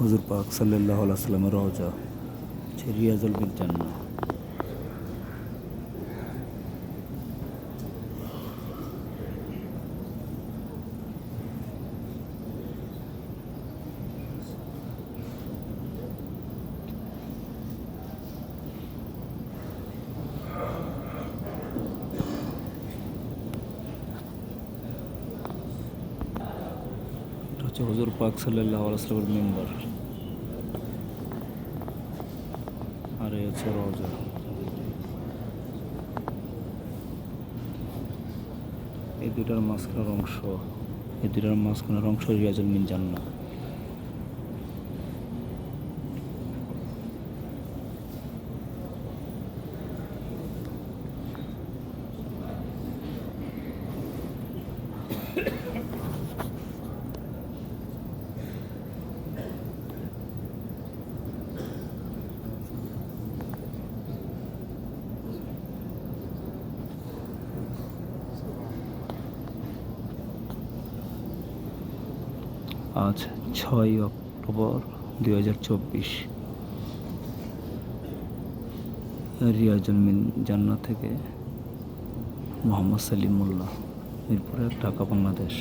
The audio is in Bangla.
হুজুর পাক সাল্লাহ সাল্লামের রওজা হচ্ছে রিয়াজুল বিল জান্না এটা হচ্ছে হজুর পাক সাল্লাহ আলাইসলামের মেম্বার। আর এই হচ্ছে রজা এই দুটার মাঝখানের অংশ, এই দুটার মাঝখানের অংশ রিয়াজুল মিন জান্না আজ ছয় অক্টোবর দুই হাজার চব্বিশ। রিয়াজুল মিন জান্না থেকে মোহাম্মদ সালিমুল্লাহ, মিরপুরের ঢাকা, বাংলাদেশ।